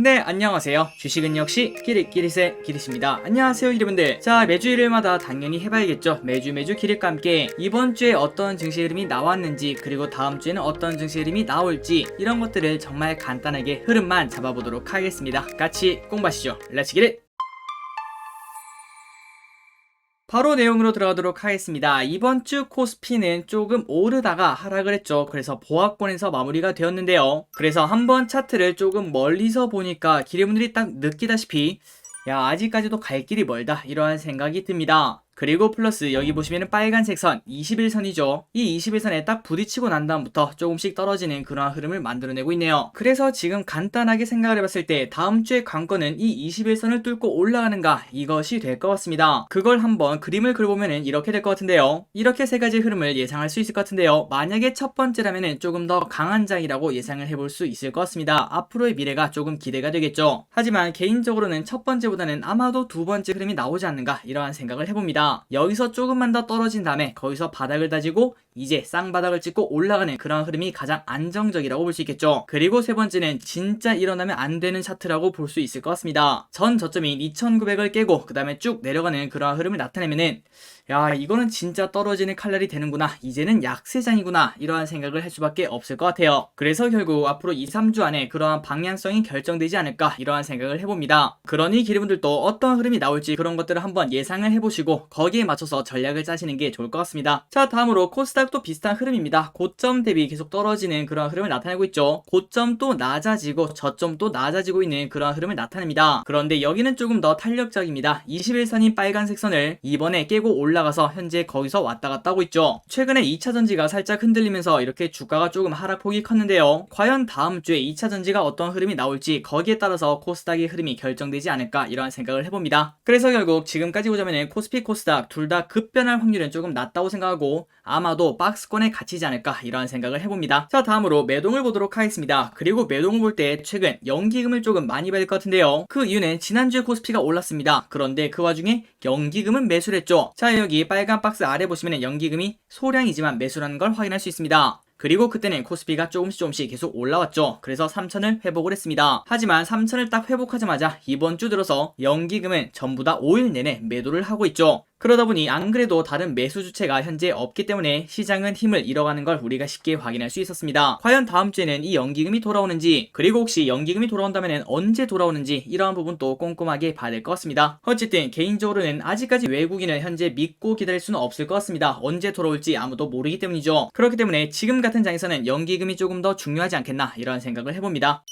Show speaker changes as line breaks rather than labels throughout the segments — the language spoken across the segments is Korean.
네, 안녕하세요. 주식은 역시 끼리끼리세 끼리십니다. 안녕하세요, 여러분들. 자, 매주 일요일마다 당연히 해봐야겠죠. 매주 매주 끼리과 함께 이번 주에 어떤 증시 흐름이 나왔는지 그리고 다음 주에는 어떤 증시 흐름이 나올지 이런 것들을 정말 간단하게 흐름만 잡아보도록 하겠습니다. 같이 공부하시죠. 렛츠 기릿! 바로 내용으로 들어가도록 하겠습니다. 이번 주 코스피는 조금 오르다가 하락을 했죠. 그래서 보합권에서 마무리가 되었는데요. 그래서 한번 차트를 조금 멀리서 보니까 기대분들이 딱 느끼다시피 야 아직까지도 갈 길이 멀다 이러한 생각이 듭니다. 그리고 플러스 여기 보시면은 빨간색 선 21선이죠. 이 21선에 딱 부딪히고 난 다음부터 조금씩 떨어지는 그러한 흐름을 만들어내고 있네요. 그래서 지금 간단하게 생각을 해봤을 때 다음 주의 관건은 이 21선을 뚫고 올라가는가 이것이 될 것 같습니다. 그걸 한번 그림을 그려보면은 이렇게 될 것 같은데요. 이렇게 세 가지 흐름을 예상할 수 있을 것 같은데요. 만약에 첫 번째라면은 조금 더 강한 장이라고 예상을 해볼 수 있을 것 같습니다. 앞으로의 미래가 조금 기대가 되겠죠. 하지만 개인적으로는 첫 번째보다는 아마도 두 번째 흐름이 나오지 않는가 이러한 생각을 해봅니다. 여기서 조금만 더 떨어진 다음에 거기서 바닥을 다지고 이제 쌍바닥을 찍고 올라가는 그런 흐름이 가장 안정적이라고 볼 수 있겠죠. 그리고 세 번째는 진짜 일어나면 안 되는 차트라고 볼 수 있을 것 같습니다. 전 저점인 2900을 깨고 그 다음에 쭉 내려가는 그런 흐름을 나타내면은 야 이거는 진짜 떨어지는 칼날이 되는구나. 이제는 약세장이구나. 이러한 생각을 할 수밖에 없을 것 같아요. 그래서 결국 앞으로 2, 3주 안에 그러한 방향성이 결정되지 않을까 이러한 생각을 해봅니다. 그러니 기르분들도 어떤 흐름이 나올지 그런 것들을 한번 예상을 해보시고 거기에 맞춰서 전략을 짜시는 게 좋을 것 같습니다. 자 다음으로 코스닥도 비슷한 흐름입니다. 고점 대비 계속 떨어지는 그런 흐름을 나타내고 있죠. 고점도 낮아지고 저점도 낮아지고 있는 그런 흐름을 나타냅니다. 그런데 여기는 조금 더 탄력적입니다. 21선인 빨간색 선을 이번에 깨고 올라 올라가서 현재 거기서 왔다 갔다 하고 있죠. 최근에 2차 전지가 살짝 흔들리면서 이렇게 주가가 조금 하락폭이 컸는데요. 과연 다음 주에 2차 전지가 어떤 흐름이 나올지 거기에 따라서 코스닥의 흐름이 결정되지 않을까 이러한 생각을 해봅니다. 그래서 결국 지금까지 보자면 코스피 코스닥 둘 다 급변할 확률은 조금 낮다고 생각하고 아마도 박스권에 갇히지 않을까 이러한 생각을 해봅니다. 자 다음으로 매동을 보도록 하겠습니다. 그리고 매동을 볼 때 최근 연기금을 조금 많이 받을 것 같은데요. 그 이유는 지난주에 코스피가 올랐습니다. 그런데 그 와중에 연기금은 매수를 했죠. 자 여기 빨간 박스 아래 보시면 연기금이 소량이지만 매수라는 걸 확인할 수 있습니다. 그리고 그때는 코스피가 조금씩 조금씩 계속 올라왔죠. 그래서 3천을 회복을 했습니다. 하지만 3천을 딱 회복하자마자 이번 주 들어서 연기금은 전부 다 5일 내내 매도를 하고 있죠. 그러다 보니 안 그래도 다른 매수 주체가 현재 없기 때문에 시장은 힘을 잃어가는 걸 우리가 쉽게 확인할 수 있었습니다. 과연 다음 주에는 이 연기금이 돌아오는지 그리고 혹시 연기금이 돌아온다면 언제 돌아오는지 이러한 부분도 꼼꼼하게 봐야 될 것 같습니다. 어쨌든 개인적으로는 아직까지 외국인을 현재 믿고 기다릴 수는 없을 것 같습니다. 언제 돌아올지 아무도 모르기 때문이죠. 그렇기 때문에 지금 같은 장에서는 연기금이 조금 더 중요하지 않겠나 이런 생각을 해봅니다.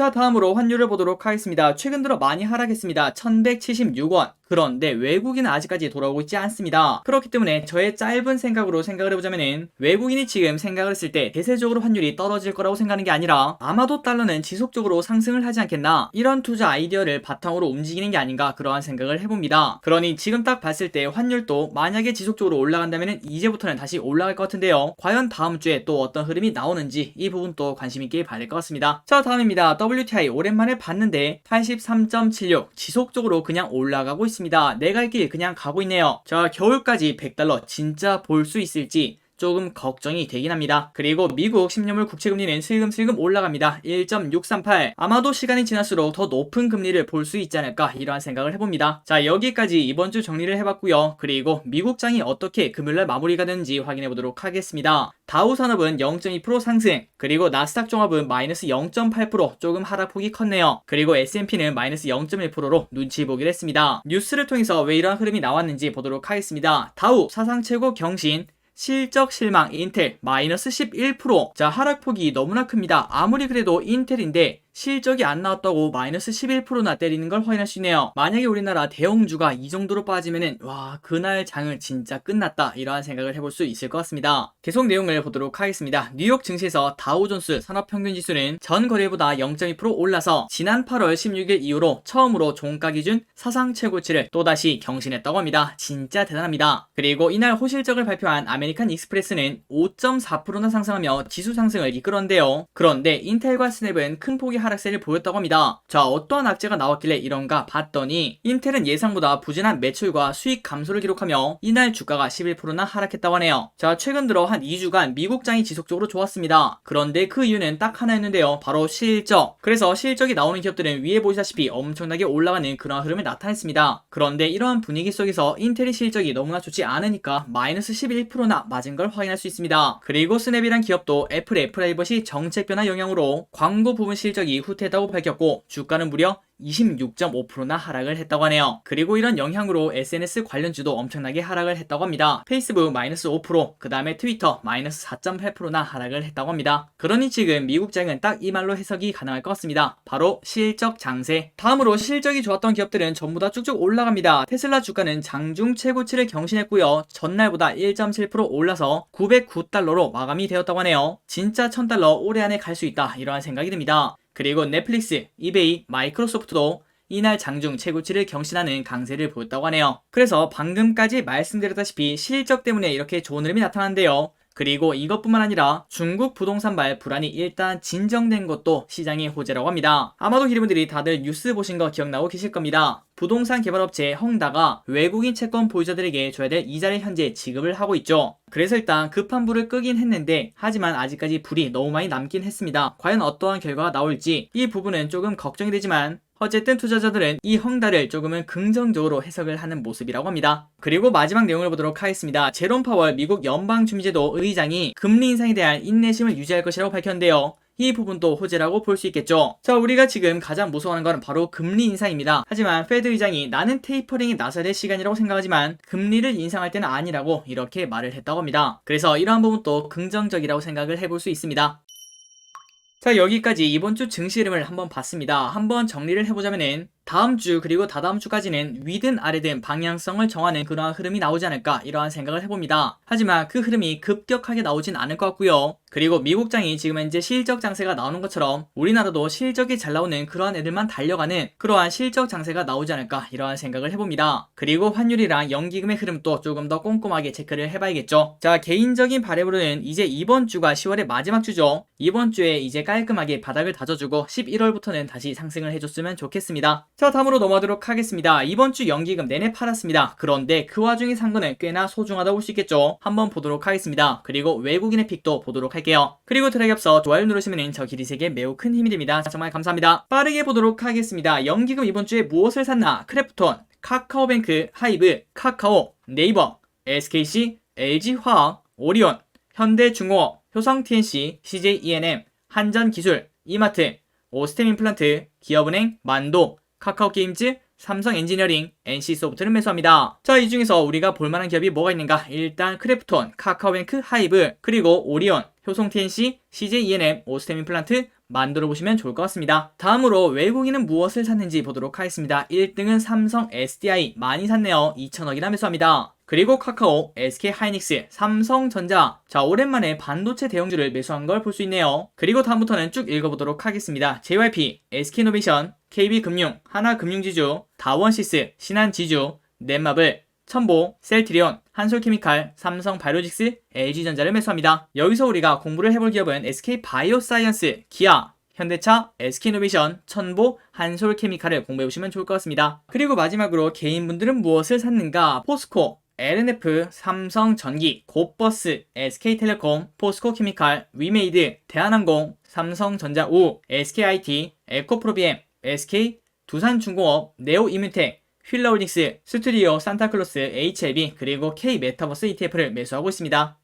자 다음으로 환율을 보도록 하겠습니다. 최근 들어 많이 하락했습니다. 1176원 그런데 외국인은 아직까지 돌아오고 있지 않습니다. 그렇기 때문에 저의 짧은 생각으로 생각을 해보자면은 외국인이 지금 생각을 했을 때 대세적으로 환율이 떨어질 거라고 생각하는 게 아니라 아마도 달러는 지속적으로 상승을 하지 않겠나 이런 투자 아이디어를 바탕으로 움직이는 게 아닌가 그러한 생각을 해봅니다. 그러니 지금 딱 봤을 때 환율도 만약에 지속적으로 올라간다면 이제부터는 다시 올라갈 것 같은데요. 과연 다음 주에 또 어떤 흐름이 나오는지 이 부분도 관심 있게 봐야 될 것 같습니다. 자 다음입니다. WTI 오랜만에 봤는데 83.76 지속적으로 그냥 올라가고 있습니다. 내갈 길 그냥 가고 있네요. 자, 겨울까지 100달러 진짜 볼 수 있을지 조금 걱정이 되긴 합니다. 그리고 미국 10년물 국채금리는 슬금슬금 올라갑니다. 1.638 아마도 시간이 지날수록 더 높은 금리를 볼 수 있지 않을까 이러한 생각을 해봅니다. 자 여기까지 이번 주 정리를 해봤고요. 그리고 미국장이 어떻게 금요일날 마무리가 되는지 확인해 보도록 하겠습니다. 다우 산업은 0.2% 상승 그리고 나스닥 종합은 마이너스 0.8% 조금 하락폭이 컸네요. 그리고 S&P는 마이너스 0.1%로 눈치 보기를 했습니다. 뉴스를 통해서 왜 이러한 흐름이 나왔는지 보도록 하겠습니다. 다우 사상 최고 경신 실적 실망 인텔 마이너스 11%. 자, 하락폭이 너무나 큽니다. 아무리 그래도 인텔인데 실적이 안 나왔다고 마이너스 11%나 때리는 걸 확인할 수 있네요. 만약에 우리나라 대형주가 이 정도로 빠지면은 와 그날 장을 진짜 끝났다 이러한 생각을 해볼 수 있을 것 같습니다. 계속 내용을 보도록 하겠습니다. 뉴욕 증시에서 다우존스 산업평균지수는 전 거래보다 0.2% 올라서 지난 8월 16일 이후로 처음으로 종가 기준 사상 최고치를 또다시 경신했다고 합니다. 진짜 대단합니다. 그리고 이날 호실적을 발표한 아메리칸 익스프레스는 5.4%나 상승하며 지수 상승을 이끌었는데요. 그런데 인텔과 스냅은 큰 폭이 하락세를 보였다고 합니다. 자, 어떠한 악재가 나왔길래 이런가 봤더니 인텔은 예상보다 부진한 매출과 수익 감소를 기록하며 이날 주가가 11%나 하락했다고 하네요. 자, 최근 들어 한 2주간 미국장이 지속적으로 좋았습니다. 그런데 그 이유는 딱 하나였는데요. 바로 실적. 그래서 실적이 나오는 기업들은 위에 보시다시피 엄청나게 올라가는 그런 흐름을 나타냈습니다. 그런데 이러한 분위기 속에서 인텔의 실적이 너무나 좋지 않으니까 마이너스 11%나 맞은 걸 확인할 수 있습니다. 그리고 스냅이란 기업도 애플의 프라이버시 정책 변화 영향으로 광고 부분 실적이 후퇴했다고 밝혔고 주가는 무려 26.5%나 하락을 했다고 하네요. 그리고 이런 영향으로 SNS 관련주도 엄청나게 하락을 했다고 합니다. 페이스북 마이너스 5%, 그 다음에 트위터 마이너스 4.8%나 하락을 했다고 합니다. 그러니 지금 미국장은 딱 이 말로 해석이 가능할 것 같습니다. 바로 실적 장세. 다음으로 실적이 좋았던 기업들은 전부 다 쭉쭉 올라갑니다. 테슬라 주가는 장중 최고치를 경신했고요. 전날보다 1.7% 올라서 909달러로 마감이 되었다고 하네요. 진짜 1000달러 올해 안에 갈 수 있다 이러한 생각이 듭니다. 그리고 넷플릭스, 이베이, 마이크로소프트도 이날 장중 최고치를 경신하는 강세를 보였다고 하네요. 그래서 방금까지 말씀드렸다시피 실적 때문에 이렇게 좋은 흐름이 나타났는데요. 그리고 이것뿐만 아니라 중국 부동산 발 불안이 일단 진정된 것도 시장의 호재라고 합니다. 아마도 기리분들이 다들 뉴스 보신 거 기억나고 계실 겁니다. 부동산 개발업체 헝다가 외국인 채권 보유자들에게 줘야 될 이자를 현재 지급을 하고 있죠. 그래서 일단 급한 불을 끄긴 했는데 하지만 아직까지 불이 너무 많이 남긴 했습니다. 과연 어떠한 결과가 나올지 이 부분은 조금 걱정이 되지만 어쨌든 투자자들은 이 헝다를 조금은 긍정적으로 해석을 하는 모습이라고 합니다. 그리고 마지막 내용을 보도록 하겠습니다. 제롬 파월 미국 연방준비제도 의장이 금리 인상에 대한 인내심을 유지할 것이라고 밝혔는데요. 이 부분도 호재라고 볼 수 있겠죠. 자, 우리가 지금 가장 무서워하는 것은 바로 금리 인상입니다. 하지만 페드 의장이 나는 테이퍼링이 될 시간이라고 생각하지만 금리를 인상할 때는 아니라고 이렇게 말을 했다고 합니다. 그래서 이러한 부분도 긍정적이라고 생각을 해볼 수 있습니다. 자 여기까지 이번 주 증시 흐름을 한번 봤습니다. 한번 정리를 해보자면은 다음 주 그리고 다다음 주까지는 위든 아래든 방향성을 정하는 그러한 흐름이 나오지 않을까 이러한 생각을 해봅니다. 하지만 그 흐름이 급격하게 나오진 않을 것 같고요. 그리고 미국장이 지금 현재 실적 장세가 나오는 것처럼 우리나라도 실적이 잘 나오는 그러한 애들만 달려가는 그러한 실적 장세가 나오지 않을까 이러한 생각을 해봅니다. 그리고 환율이랑 연기금의 흐름도 조금 더 꼼꼼하게 체크를 해봐야겠죠. 자 개인적인 바램으로는 이제 이번 주가 10월의 마지막 주죠. 이번 주에 이제 깔끔하게 바닥을 다져주고 11월부터는 다시 상승을 해줬으면 좋겠습니다. 자 다음으로 넘어가도록 하겠습니다. 이번 주 연기금 내내 팔았습니다. 그런데 그 와중에 산 거는 꽤나 소중하다고 볼 수 있겠죠. 한번 보도록 하겠습니다. 그리고 외국인의 픽도 보도록 할게요. 그리고 들어가기 앞서 좋아요 누르시면 저 길이세계 매우 큰 힘이 됩니다. 정말 감사합니다. 빠르게 보도록 하겠습니다. 연기금 이번 주에 무엇을 샀나? 크래프톤, 카카오뱅크, 하이브, 카카오, 네이버, SKC, LG화학, 오리온, 현대중공업, 효성TNC, CJENM, 한전기술, 이마트, 오스템 임플란트, 기업은행, 만도, 카카오게임즈, 삼성 엔지니어링, NC소프트를 매수합니다. 자, 이 중에서 우리가 볼만한 기업이 뭐가 있는가? 일단 크래프톤, 카카오뱅크, 하이브, 그리고 오리온, 효성TNC, CJENM, 오스템 임플란트 만들어 보시면 좋을 것 같습니다. 다음으로 외국인은 무엇을 샀는지 보도록 하겠습니다. 1등은 삼성 SDI 많이 샀네요. 2천억이나 매수합니다. 그리고 카카오, SK 하이닉스, 삼성전자. 자, 오랜만에 반도체 대형주를 매수한 걸 볼 수 있네요. 그리고 다음부터는 쭉 읽어보도록 하겠습니다. JYP, SK이노베이션, KB금융, 하나금융지주, 다원시스, 신한지주, 넷마블, 첨보, 셀트리온, 한솔케미칼, 삼성바이오직스, LG전자를 매수합니다. 여기서 우리가 공부를 해볼 기업은 SK바이오사이언스, 기아, 현대차, SK이노베이션, 천보, 한솔케미칼을 공부해보시면 좋을 것 같습니다. 그리고 마지막으로 개인분들은 무엇을 샀는가? 포스코, LNF, 삼성전기, 고버스, SK텔레콤, 포스코케미칼, 위메이드, 대한항공, 삼성전자 우, SKIT, 에코프로비엠, SK, 두산중공업, 네오이뮤텍, 휠러홀딩스, 스튜디오, 산타클로스, HLB, 그리고 K메타버스 ETF를 매수하고 있습니다.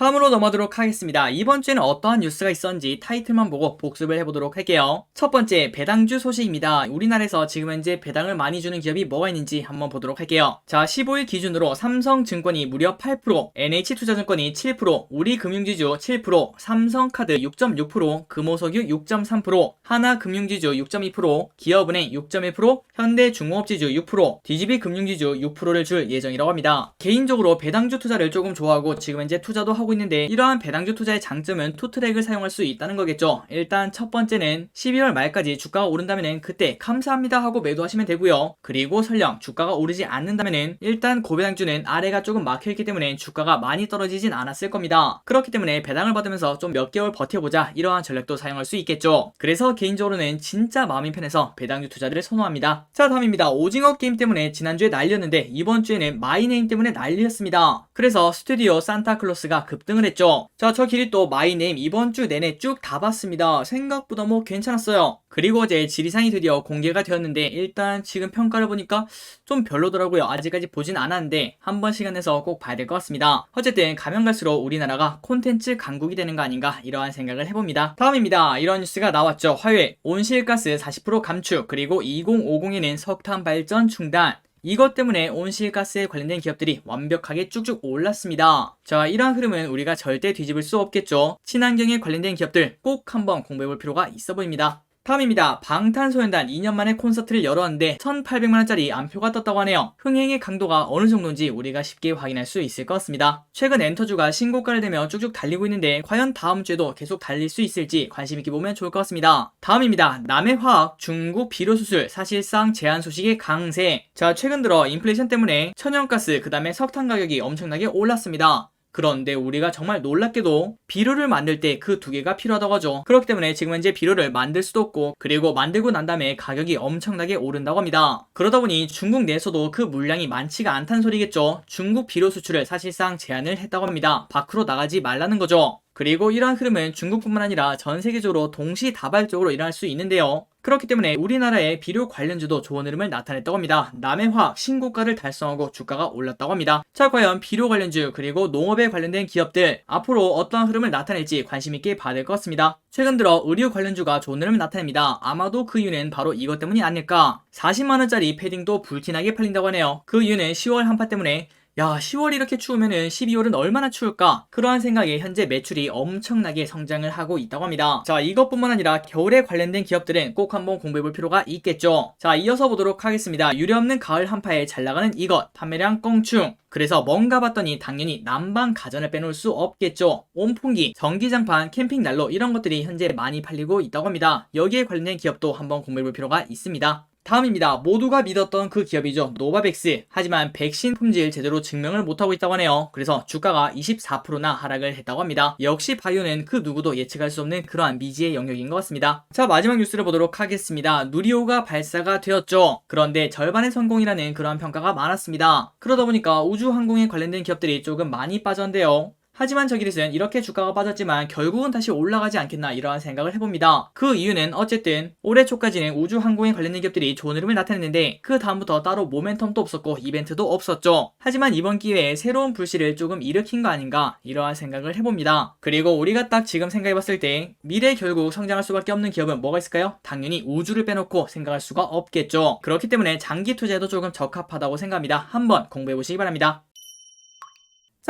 다음으로 넘어가도록 하겠습니다. 이번 주에는 어떠한 뉴스가 있었는지 타이틀만 보고 복습을 해보도록 할게요. 첫 번째, 배당주 소식입니다. 우리나라에서 지금 현재 배당을 많이 주는 기업이 뭐가 있는지 한번 보도록 할게요. 자, 15일 기준으로 삼성증권이 무려 8%, NH투자증권이 7%, 우리금융지주 7%, 삼성카드 6.6%, 금호석유 6.3%, 하나금융지주 6.2%, 기업은행 6.1%, 현대중공업지주 6%, DGB금융지주 6%를 줄 예정이라고 합니다. 개인적으로 배당주 투자를 조금 좋아하고 지금 현재 투자도 하고 하고 있는데 이러한 배당주 투자의 장점은 투트랙을 사용할 수 있다는 거겠죠. 일단 첫 번째는 12월 말까지 주가가 오른다면은 그때 감사합니다 하고 매도하시면 되고요. 그리고 설령 주가가 오르지 않는다면은 일단 고배당주는 아래가 조금 막혀있기 때문에 주가가 많이 떨어지진 않았을 겁니다. 그렇기 때문에 배당을 받으면서 좀 몇 개월 버텨보자 이러한 전략도 사용할 수 있겠죠. 그래서 개인적으로는 진짜 마음이 편해서 배당주 투자들을 선호합니다. 자 다음입니다. 오징어 게임 때문에 지난주에 날렸는데 이번 주에는 마이네임 때문에 난리였습니다. 그래서 스튜디오 산타클로스가 급 등을 했죠. 자 저 길이 또 마이네임 이번 주 내내 쭉 다 봤습니다. 생각보다 뭐 괜찮았어요. 그리고 어제 지리산이 드디어 공개가 되었는데 일단 지금 평가를 보니까 좀 별로더라고요. 아직까지 보진 않았는데 한 번 시간 내서 꼭 봐야 될 것 같습니다. 어쨌든 가면 갈수록 우리나라가 콘텐츠 강국이 되는 거 아닌가 이러한 생각을 해봅니다. 다음입니다. 이런 뉴스가 나왔죠. 화요일 온실가스 40% 감축 그리고 2050에는 석탄 발전 중단 이것 때문에 온실가스에 관련된 기업들이 완벽하게 쭉쭉 올랐습니다. 자, 이러한 흐름은 우리가 절대 뒤집을 수 없겠죠. 친환경에 관련된 기업들 꼭 한번 공부해 볼 필요가 있어 보입니다. 다음입니다. 방탄소년단 2년 만에 콘서트를 열었는데 1,800만원짜리 안표가 떴다고 하네요. 흥행의 강도가 어느 정도인지 우리가 쉽게 확인할 수 있을 것 같습니다. 최근 엔터주가 신고가를 내며 쭉쭉 달리고 있는데 과연 다음 주에도 계속 달릴 수 있을지 관심 있게 보면 좋을 것 같습니다. 다음입니다. 남해 화학 중국 비료수술 사실상 제한 소식의 강세. 자, 최근 들어 인플레이션 때문에 천연가스 그 다음에 석탄 가격이 엄청나게 올랐습니다. 그런데 우리가 정말 놀랍게도 비료를 만들 때 그 두 개가 필요하다고 하죠. 그렇기 때문에 지금 현재 비료를 만들 수도 없고 그리고 만들고 난 다음에 가격이 엄청나게 오른다고 합니다. 그러다 보니 중국 내에서도 그 물량이 많지가 않다는 소리겠죠. 중국 비료 수출을 사실상 제한을 했다고 합니다. 밖으로 나가지 말라는 거죠. 그리고 이러한 흐름은 중국뿐만 아니라 전 세계적으로 동시다발적으로 일어날 수 있는데요. 그렇기 때문에 우리나라의 비료 관련주도 좋은 흐름을 나타냈다고 합니다. 남해화학 신고가를 달성하고 주가가 올랐다고 합니다. 자 과연 비료 관련주 그리고 농업에 관련된 기업들 앞으로 어떠한 흐름을 나타낼지 관심 있게 봐야 될 것 같습니다. 최근 들어 의류 관련주가 좋은 흐름을 나타냅니다. 아마도 그 이유는 바로 이것 때문이 아닐까. 40만 원짜리 패딩도 불티나게 팔린다고 하네요. 그 이유는 10월 한파 때문에 야, 10월 이렇게 추우면은 12월은 얼마나 추울까? 그러한 생각에 현재 매출이 엄청나게 성장을 하고 있다고 합니다. 자, 이것뿐만 아니라 겨울에 관련된 기업들은 꼭 한번 공부해 볼 필요가 있겠죠. 자, 이어서 보도록 하겠습니다. 유례없는 가을 한파에 잘 나가는 이것, 판매량 껑충. 그래서 뭔가 봤더니 당연히 난방 가전을 빼놓을 수 없겠죠. 온풍기, 전기장판, 캠핑 난로 이런 것들이 현재 많이 팔리고 있다고 합니다. 여기에 관련된 기업도 한번 공부해볼 필요가 있습니다. 다음입니다. 모두가 믿었던 그 기업이죠. 노바백스. 하지만 백신 품질 제대로 증명을 못하고 있다고 하네요. 그래서 주가가 24%나 하락을 했다고 합니다. 역시 바이오는 그 누구도 예측할 수 없는 그러한 미지의 영역인 것 같습니다. 자, 마지막 뉴스를 보도록 하겠습니다. 누리호가 발사가 되었죠. 그런데 절반의 성공이라는 그러한 평가가 많았습니다. 그러다 보니까 우주항공에 관련된 기업들이 조금 많이 빠졌는데요. 하지만 저기릿은 이렇게 주가가 빠졌지만 결국은 다시 올라가지 않겠나 이러한 생각을 해봅니다. 그 이유는 어쨌든 올해 초까지는 우주 항공에 관련된 기업들이 좋은 흐름을 나타냈는데 그 다음부터 따로 모멘텀도 없었고 이벤트도 없었죠. 하지만 이번 기회에 새로운 불씨를 조금 일으킨 거 아닌가 이러한 생각을 해봅니다. 그리고 우리가 딱 지금 생각해봤을 때 미래 결국 성장할 수밖에 없는 기업은 뭐가 있을까요? 당연히 우주를 빼놓고 생각할 수가 없겠죠. 그렇기 때문에 장기 투자에도 조금 적합하다고 생각합니다. 한번 공부해보시기 바랍니다.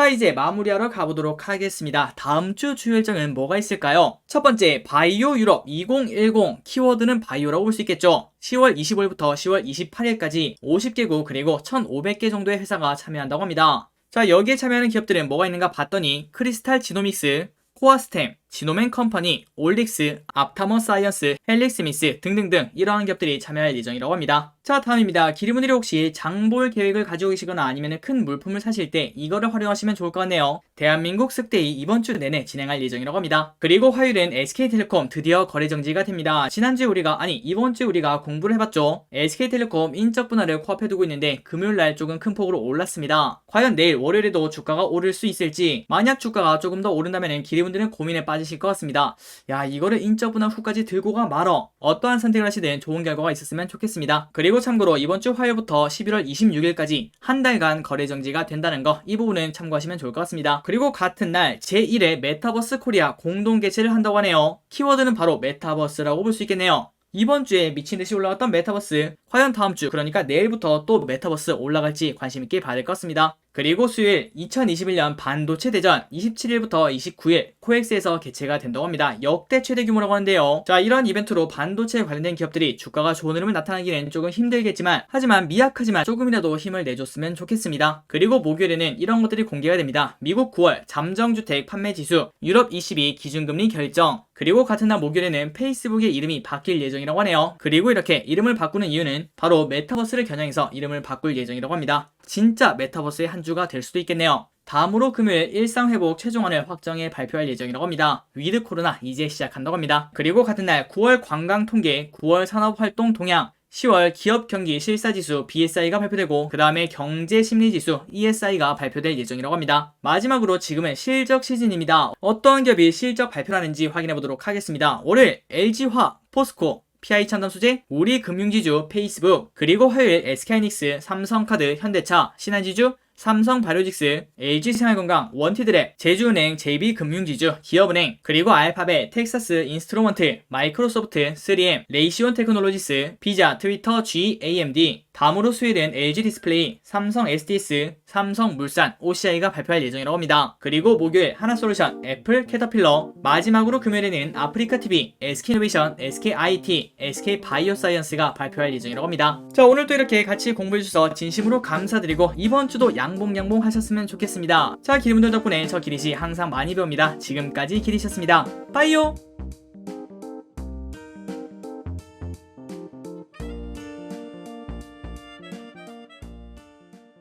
자 이제 마무리하러 가보도록 하겠습니다. 다음 주 주요 일정은 뭐가 있을까요? 첫 번째 바이오 유럽 2010 키워드는 바이오라고 볼 수 있겠죠. 10월 25일부터 10월 28일까지 50개국 그리고 1,500개 정도의 회사가 참여한다고 합니다. 자 여기에 참여하는 기업들은 뭐가 있는가 봤더니 크리스탈 지노믹스, 코아스템, 지노맨 컴퍼니, 올릭스, 앞타머 사이언스, 헬릭스미스 등등등 이러한 기업들이 참여할 예정이라고 합니다. 자 다음입니다. 기리분들이 혹시 장볼 계획을 가지고 계시거나 아니면 큰 물품을 사실 때 이거를 활용하시면 좋을 것 같네요. 대한민국 쓱데이 이번 주 내내 진행할 예정이라고 합니다. 그리고 화요일엔 SK텔레콤 드디어 거래 정지가 됩니다. 지난주에 우리가 아니 이번 주 우리가 공부를 해봤죠. SK텔레콤 인적 분할을 코앞에 두고 있는데 금요일날 조금 큰 폭으로 올랐습니다. 과연 내일 월요일에도 주가가 오를 수 있을지 만약 주가가 조금 더 오른다면 기리분들은 고민에 빠 지실 것 같습니다. 야 이거를 인적 분할 후까지 들고 가 말어. 어떠한 선택을 하시든 좋은 결과가 있었으면 좋겠습니다. 그리고 참고로 이번 주 화요일부터 11월 26일까지 한 달간 거래 정지가 된다는 거 이 부분은 참고하시면 좋을 것 같습니다. 그리고 같은 날 제1회 메타버스 코리아 공동 개최를 한다고 하네요. 키워드는 바로 메타버스라고 볼 수 있겠네요. 이번 주에 미친 듯이 올라갔던 메타버스 과연 다음 주 그러니까 내일부터 또 메타버스 올라갈지 관심 있게 봐야 될 것 같습니다. 그리고 수요일 2021년 반도체 대전 27일부터 29일 코엑스에서 개최가 된다고 합니다. 역대 최대 규모라고 하는데요. 자, 이런 이벤트로 반도체 관련된 기업들이 주가가 좋은 흐름을 나타나기는 조금 힘들겠지만 하지만 미약하지만 조금이라도 힘을 내줬으면 좋겠습니다. 그리고 목요일에는 이런 것들이 공개가 됩니다. 미국 9월 잠정주택 판매 지수, 유럽 22 기준금리 결정, 그리고 같은 날 목요일에는 페이스북의 이름이 바뀔 예정이라고 하네요. 그리고 이렇게 이름을 바꾸는 이유는 바로 메타버스를 겨냥해서 이름을 바꿀 예정이라고 합니다. 진짜 메타버스의 한 주가 될 수도 있겠네요. 다음으로 금요일 일상회복 최종안을 확정해 발표할 예정이라고 합니다. 위드 코로나 이제 시작한다고 합니다. 그리고 같은 날 9월 관광 통계, 9월 산업활동 동향, 10월 기업 경기 실사 지수 BSI가 발표되고 그 다음에 경제 심리 지수 ESI가 발표될 예정이라고 합니다. 마지막으로 지금은 실적 시즌입니다. 어떤 기업이 실적 발표하는지 확인해 보도록 하겠습니다. 월요일 LG화, 포스코, PI첨단 소재, 우리 금융지주, 페이스북, 그리고 화요일 SK하이닉스, 삼성카드, 현대차, 신한지주, 삼성 바이오직스, LG생활건강, 원티드랩, 제주은행, JB금융지주, 기업은행, 그리고 알파벳, 텍사스 인스트루먼트, 마이크로소프트, 3M, 레이시온 테크놀로지스, 피자, 트위터, GAMD, 다음으로 수요일은 LG디스플레이, 삼성 SDS, 삼성 물산, OCI가 발표할 예정이라고 합니다. 그리고 목요일 하나솔루션, 애플, 캐터필러, 마지막으로 금요일에는 아프리카TV, SK이노베이션, SKIT, SK바이오사이언스가 발표할 예정이라고 합니다. 자 오늘도 이렇게 같이 공부해주셔서 진심으로 감사드리고 이번 주도 양 봉양봉 하셨으면 좋겠습니다. 자 기름분들 덕분에 저 기리시 항상 많이 배웁니다. 지금까지 기리셨습니다. 빠이요!